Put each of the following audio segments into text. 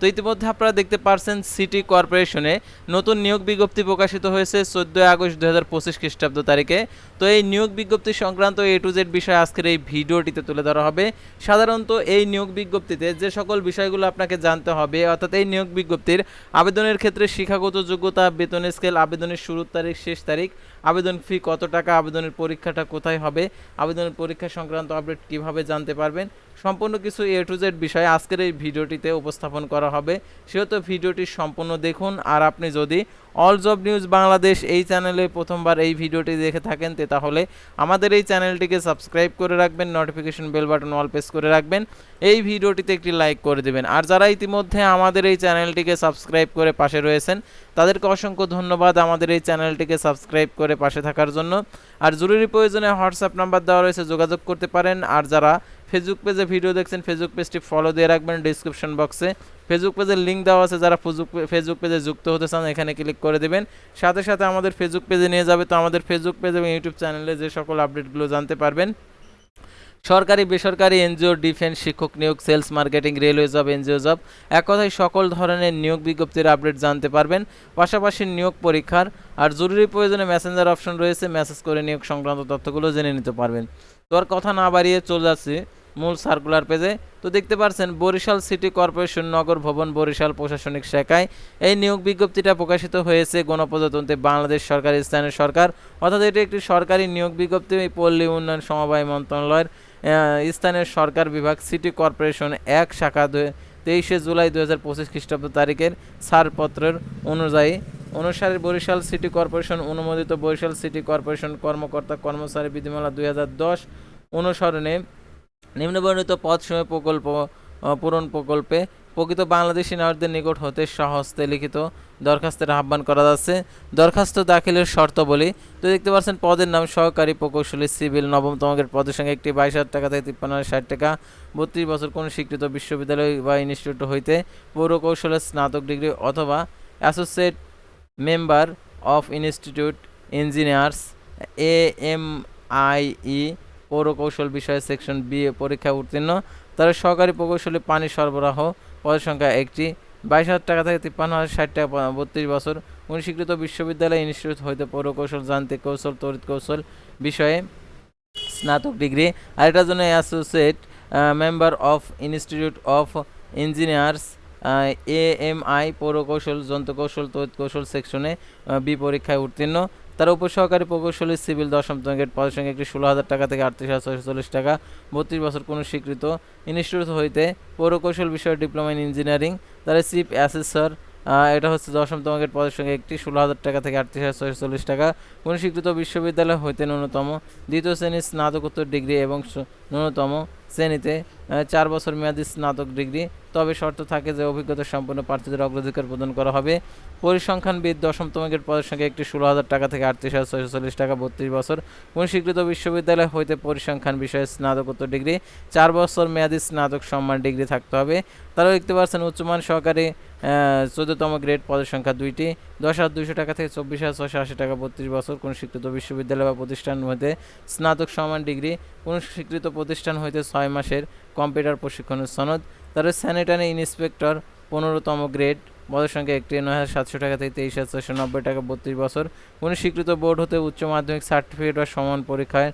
তো ইতিমধ্যে আপনারা দেখতে পারছেন সিটি কর্পোরেশনে নতুন নিয়োগ বিজ্ঞপ্তি প্রকাশিত হয়েছে চোদ্দোই আগস্ট দু হাজার পঁচিশ খ্রিস্টাব্দ তারিখে। তো এই নিয়োগ বিজ্ঞপ্তি সংক্রান্ত এ টু জেড বিষয় আজকের এই ভিডিওটিতে তুলে ধরা হবে। সাধারণত এই নিয়োগ বিজ্ঞপ্তিতে যে সকল বিষয়গুলো আপনাকে জানতে হবে, অর্থাৎ এই নিয়োগ বিজ্ঞপ্তির আবেদনের ক্ষেত্রে শিক্ষাগত যোগ্যতা, বেতন স্কেল, আবেদনের শুরুর তারিখ, শেষ তারিখ, আবেদন ফি কত টাকা, আবেদনের পরীক্ষাটা কোথায় হবে, আবেদনের পরীক্ষা সংক্রান্ত আপডেট কীভাবে জানতে পারবেন সম্পূর্ণ কিছু এ টু জেড বিষয় আজকের এই ভিডিওটিতে উপস্থাপন করা হবে। সেহেতু ভিডিওটি সম্পূর্ণ দেখুন। আর আপনি যদি অল জব নিউজ বাংলাদেশ এই চ্যানেলে প্রথমবার এই ভিডিওটি দেখে থাকেন, তে তাহলে আমাদের এই চ্যানেলটিকে সাবস্ক্রাইব করে রাখবেন notification bell button all press করে রাখবেন। এই ভিডিওটিতে একটি লাইক করে দেবেন। আর যারা ইতিমধ্যে আমাদের এই চ্যানেলটিকে সাবস্ক্রাইব করে পাশে রয়েছেন, তাদেরকে অসংখ্য ধন্যবাদ আমাদের এই চ্যানেলটিকে সাবস্ক্রাইব করে পাশে থাকার জন্য। আর জরুরি প্রয়োজনে হোয়াটসঅ্যাপ নাম্বার দেওয়া রয়েছে, যোগাযোগ করতে পারেন। আর যারা ফেসবুক পেজে ভিডিও দেখছেন ফেসবুক পেজটি ফলো দিয়ে রাখবেন ডিসক্রিপশন বক্সে ফেসবুক পেজের লিঙ্ক দেওয়া আছে, যারা ফেসবুক ফেসবুক পেজে যুক্ত হতে চান, এখানে ক্লিক করে দেবেন। সাথে সাথে আমাদের ফেসবুক পেজে নিয়ে যাবে, তো আমাদের ফেসবুক পেজ এবং ইউটিউব চ্যানেলে যে সকল আপডেটগুলো জানতে পারবেন। সরকারি, বেসরকারি এনজিও ডিফেন্স শিক্ষক নিয়োগ sales marketing railway job NGO job এক কথায় সকল ধরনের নিয়োগ বিজ্ঞপ্তির আপডেট জানতে পারবেন। পাশাপাশি নিয়োগ পরীক্ষার আর জরুরি প্রয়োজনে মেসেঞ্জার অপশন রয়েছে মেসেজ করে নিয়োগ সংক্রান্ত তথ্যগুলো জেনে নিতে পারবেন। তো আর কথা না বাড়িয়ে চলে যাচ্ছে। মূল সার্কুলার পেজে। তো দেখতে পারছেন, বরিশাল সিটি কর্পোরেশন নগর ভবন, বরিশাল প্রশাসনিক শাখায় এই নিয়োগ বিজ্ঞপ্তিটা প্রকাশিত হয়েছে গণপ্রজাতন্ত্রী বাংলাদেশ সরকার স্থানীয় সরকার। অর্থাৎ এটি একটি সরকারি নিয়োগ বিজ্ঞপ্তি পল্লী উন্নয়ন সমবায় মন্ত্রণালয়ের স্থানীয় সরকার বিভাগ সিটি কর্পোরেশন এক, শাখা তেইশে জুলাই দু হাজার পঁচিশ খ্রিস্টাব্দ তারিখের ছাড়পত্রের অনুযায়ী। অনুসারে বরিশাল সিটি কর্পোরেশন অনুমোদিত বরিশাল সিটি কর্পোরেশন কর্মকর্তা কর্মচারী বিধিমালা দুই হাজার দশ অনুসরণে নিম্নবর্ণিত সময় প্রকল্প পূরণ প্রকল্পে প্রকৃত বাংলাদেশি নাগরিকদের নিকট হতে সহস্তে লিখিত দরখাস্তের আহ্বান করা যাচ্ছে। দরখাস্ত দাখিলের শর্তাবলী, তো দেখতে পাচ্ছেন পদের নাম সহকারী প্রকৌশলী সিভিল নবমতম পদের সঙ্গে একটি বাইশ হাজার টাকা থেকে তিপ্পান্ন ষাট টাকা, বত্রিশ বছর কোনো স্বীকৃত বিশ্ববিদ্যালয় বা ইনস্টিটিউট হইতে পৌরকৌশলের স্নাতক ডিগ্রি অথবা associate member of institute engineers, A M I E পৌরকৌশল বিষয়ে সেকশন বি এ পরীক্ষা উত্তীর্ণ। তারা সহকারী প্রকৌশলী পানি সরবরাহ, পদের সংখ্যা একটি। বাইশ হাজার টাকা থেকে তিপ্পান্ন হাজার ষাট টাকা বত্রিশ বছর। অনুস্বীকৃত বিশ্ববিদ্যালয় ইনস্টিটিউট হইতে পৌরকৌশল, যান্ত্রিক কৌশল, তড়িৎ কৌশল বিষয়ে স্নাতক ডিগ্রি। আর এটার জন্য associate member of institute of engineers A M I পৌরকৌশল, যন্ত্রকৌশল, তড়িৎ কৌশল সেকশনে বি পরীক্ষায় উত্তীর্ণ। তার উপসহকারী প্রকৌশলী সিভিল দশম গ্রেড পদের সঙ্গে একটি ষোলো হাজার টাকা থেকে আটত্রিশ হাজার ছয়শো চল্লিশ টাকা, বত্রিশ বছর কোনো স্বীকৃত ইনস্টিটিউট হইতে পৌরকৌশল বিষয়ে ডিপ্লোমা ইন ইঞ্জিনিয়ারিং। তারা চিফ অ্যাসেসর এটা হচ্ছে দশমতম গ্রেড পদের সঙ্গে একটি ষোলো হাজার টাকা থেকে আটত্রিশ হাজার ছয়শো চল্লিশ টাকা। কোনো স্বীকৃত বিশ্ববিদ্যালয় হইতে ন্যূনতম। দ্বিতীয় শ্রেণির স্নাতকোত্তর ডিগ্রি এবং ন্যূনতম। শ্রেণীতে চার বছর মেয়াদী স্নাতক ডিগ্রি। তবে শর্ত থাকে যে, অভিজ্ঞতা সম্পন্ন প্রার্থীদের অগ্রাধিকার প্রদান করা হবে। পরিসংখ্যানবিদ দশমতম গ্রেড পদের সঙ্গে একটি ষোলো হাজার টাকা থেকে আটত্রিশ হাজার ছয়শো চল্লিশ টাকা বত্রিশ বছর কোন স্বীকৃত বিশ্ববিদ্যালয় হইতে পরিসংখ্যান বিষয়ে স্নাতকোত্তর ডিগ্রি, চার বছর মেয়াদী স্নাতক সম্মান ডিগ্রি থাকতে হবে। তারাও দেখতে পাচ্ছেন উচ্চমান সহকারী চোদ্দতম গ্রেড পদের সংখ্যা দুইটি। দশ হাজার দুইশো টাকা থেকে চব্বিশ হাজার ছশো আশি টাকা বত্রিশ বছর কোনো স্বীকৃত বিশ্ববিদ্যালয় বা প্রতিষ্ঠান হইতে স্নাতক সমান ডিগ্রি কোন স্বীকৃত প্রতিষ্ঠান হইতে ছয় মাসের কম্পিউটার প্রশিক্ষণের সনদ। তারপরে স্যানিটারি ইন্সপেক্টর পনেরোতম গ্রেড, পদের সংখ্যা একটি, নয় হাজার সাতশো টাকা থেকে তেইশ হাজার ছশো নব্বই টাকা বত্রিশ বছর। কোনো স্বীকৃত বোর্ড হতে উচ্চ মাধ্যমিক সার্টিফিকেট বা সমান পরীক্ষায়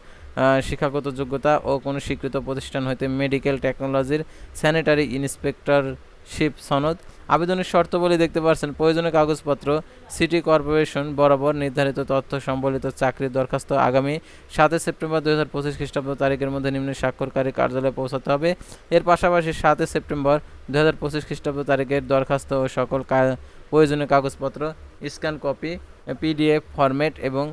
শিক্ষাগত যোগ্যতা ও কোনো স্বীকৃত প্রতিষ্ঠান হইতে মেডিকেল টেকনোলজির স্যানিটারি ইন্সপেক্টরশিপ সনদ, আবেদনের শর্ত বলে দেখতে পাচ্ছেন প্রয়োজনীয় কাগজপত্র, সিটি কর্পোরেশন বরাবর নির্ধারিত তথ্য সম্বলিত চাকরির দরখাস্ত আগামী সাতই সেপ্টেম্বর দু হাজার পঁচিশ খ্রিস্টাব্দ তারিখের মধ্যে নিম্ন স্বাক্ষরকারী কার্যালয়ে পৌঁছাতে হবে। এর পাশাপাশি সাতই সেপ্টেম্বর দু হাজার পঁচিশ খ্রিস্টাব্দ তারিখের দরখাস্ত ও সকল প্রয়োজনীয় কাগজপত্র, স্ক্যান কপি, পিডিএফ ফরম্যাট এবং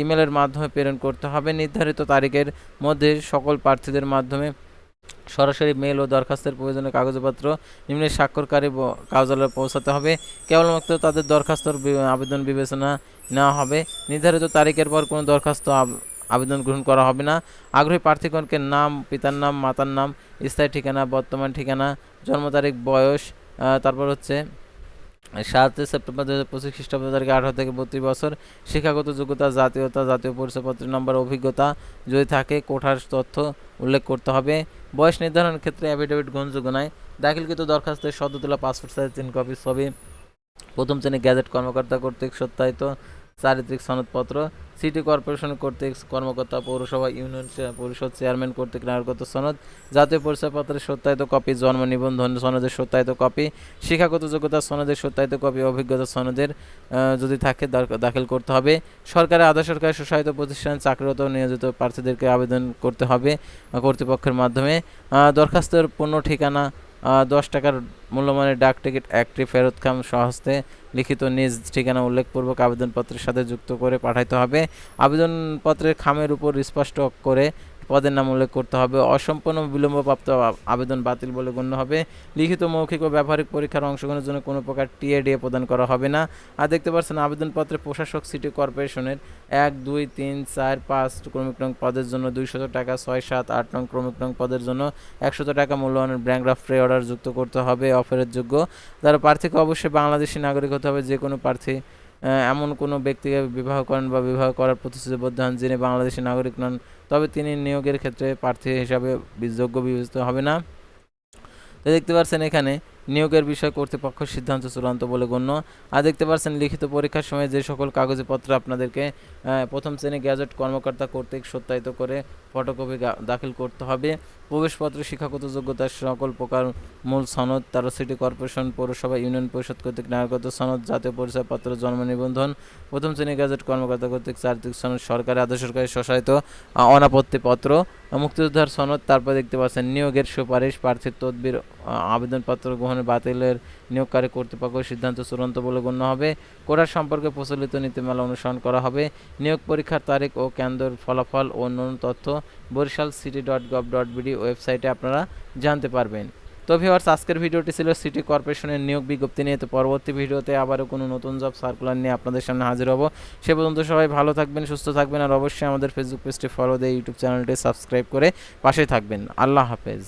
ইমেলের মাধ্যমে প্রেরণ করতে হবে। নির্ধারিত তারিখের মধ্যে সকল প্রার্থীদের মাধ্যমে সরাসরি মেল ও দরখাস্তের প্রয়োজনীয় কাগজপত্র নিম্নে স্বাক্ষরকারী কার্যালয়ে পৌঁছাতে হবে। কেবলমাত্র তাদের দরখাস্তর বি- আবেদন বিবেচনা নেওয়া হবে। নির্ধারিত তারিখের পর কোনো দরখাস্ত আবেদন গ্রহণ করা হবে না। আগ্রহী প্রার্থীগণকে নাম, পিতার নাম, মাতার নাম, স্থায়ী ঠিকানা, বর্তমান ঠিকানা, জন্ম তারিখ, বয়স তারপর হচ্ছে সাতই সেপ্টেম্বর দু হাজার পঁচিশ খ্রিস্টাব্দ তারিখে আঠারো থেকে বত্রিশ বছর, শিক্ষাগত যোগ্যতা, জাতীয়তা, জাতীয় পরিচয়পত্রের নম্বর, অভিজ্ঞতা যদি থাকে, কোঠার তথ্য উল্লেখ করতে হবে। বয়স নির্ধারণের ক্ষেত্রে অ্যাফিডেভিট গ্রহণযোগ্য নয়। দাখিলকৃত দরখাস্তের সদ্য তোলা পাসপোর্ট সাইজ তিন কপি ছবি, প্রথম শ্রেণির গ্যাজেট কর্মকর্তা কর্তৃক সত্যায়িত চারিত্রিক সনদপত্র, সিটি কর্পোরেশন কর্তৃক কর্মকর্তা পৌরসভা ইউনিয়ন পরিষদ চেয়ারম্যান কর্তৃক নাগরিকত্ব সনদ, জাতীয় পরিচয়পত্রের সত্যায়িত কপি, জন্ম নিবন্ধন সনদের সত্যায়িত কপি, শিক্ষাগত যোগ্যতা সনদের সত্যায়িত কপি, অভিজ্ঞতা সনদের যদি থাকে দাখিল করতে হবে। সরকারি আধা সরকারি স্বশাসিত প্রতিষ্ঠান চাকরিরত নিয়োজিত প্রার্থীদেরকে আবেদন করতে হবে কর্তৃপক্ষের মাধ্যমে। দরখাস্তের পূর্ণ ঠিকানা দশ টাকার মূল্যমানের ডাক টিকিট একটি ফেরত খাম সহস্তে লিখিত নিজ ঠিকানা উল্লেখপূর্বক আবেদনপত্রের সাথে যুক্ত করে পাঠাইতে হবে। আবেদনপত্রের খামের উপর স্পষ্ট করে পদের নাম উল্লেখ করতে হবে। অসম্পূর্ণ বিলম্বপ্রাপ্ত আবেদন বাতিল বলে গণ্য হবে। লিখিত মৌখিক ও ব্যবহারিক পরীক্ষার অংশগ্রহণের জন্য কোনো প্রকার টিএডিএ প্রদান করা হবে না। আর দেখতে পাচ্ছেন, আবেদনপত্রে প্রশাসক, সিটি কর্পোরেশনের এক, দুই, তিন, চার, পাঁচ ক্রমিক নং পদের জন্য দুইশত টাকা, ছয়, সাত, আট নং ক্রমিক নং পদের জন্য একশত টাকা মূল্যমানের ব্যাংক ফ্রি অর্ডার যুক্ত করতে হবে অফারের যোগ্য। তারা প্রার্থীকে অবশ্যই বাংলাদেশি নাগরিক হতে হবে যে কোনো প্রার্থী এমন কোনো ব্যক্তিকে বিবাহ করেন বা বিবাহ করার প্রতিশ্রুতিবদ্ধ হন যিনি বাংলাদেশের নাগরিক নন, তবে তিনি নিয়োগের ক্ষেত্রে প্রার্থী হিসাবে বিযোগ্য বিবেচিত হবে না। তো দেখতে পাচ্ছেন এখানে নিয়োগের বিষয় কর্তৃপক্ষ সিদ্ধান্ত চূড়ান্ত বলে গণ্য। আর দেখতে পাচ্ছেন লিখিত পরীক্ষার সময় যে সকল কাগজপত্র আপনাদেরকে প্রথম শ্রেণি গ্যাজেট কর্মকর্তা কর্তৃক সত্যায়িত করে ফটোকপি দাখিল করতে হবে। প্রবেশপত্র শিক্ষাগত যোগ্যতার সকল প্রকার মূল সনদ তার সিটি কর্পোরেশন পৌরসভা ইউনিয়ন পরিষদ কর্তৃক নাগরিকত্ব সনদ জাতীয় পরিচয়পত্র জন্ম নিবন্ধন প্রথম শ্রেণি গ্যাজেট কর্মকর্তা কর্তৃক চারিত্রিক সনদ সরকারি আধা সরকারি স্বশাসিত আহ, অনাপত্তি পত্র মুক্তিযোদ্ধার সনদ তারপর দেখতে পাচ্ছেন নিয়োগের সুপারিশ প্রার্থীর তদবির আবেদনপত্র গ্রহণের বাতিলের নিয়োগকারী কর্তৃপক্ষ সিদ্ধান্ত চূড়ান্ত বলে গণ্য হবে। কোটার সম্পর্কে প্রচলিত নীতিমালা অনুসরণ করা হবে। নিয়োগ পরীক্ষার তারিখ ও কেন্দ্রের ফলাফল ও অন্যান্য তথ্য Barishal city dot gov dot BD ওয়েবসাইটে আপনারা জানতে পারবেন। তো ভিওয়ার্স আজকের ভিডিওটি ছিল সিটি কর্পোরেশনের নিয়োগ বিজ্ঞপ্তি নিয়ে। তো পরবর্তী ভিডিওতে আবারও কোনো নতুন জব সার্কুলার নিয়ে আপনাদের সামনে হাজির হব। সে পর্যন্ত সবাই ভালো থাকবেন, সুস্থ থাকবেন আর অবশ্যই আমাদের ফেসবুক পেজটি ফলো দিয়ে ইউটিউব চ্যানেলটি সাবস্ক্রাইব করে পাশে থাকবেন। আল্লাহ হাফেজ।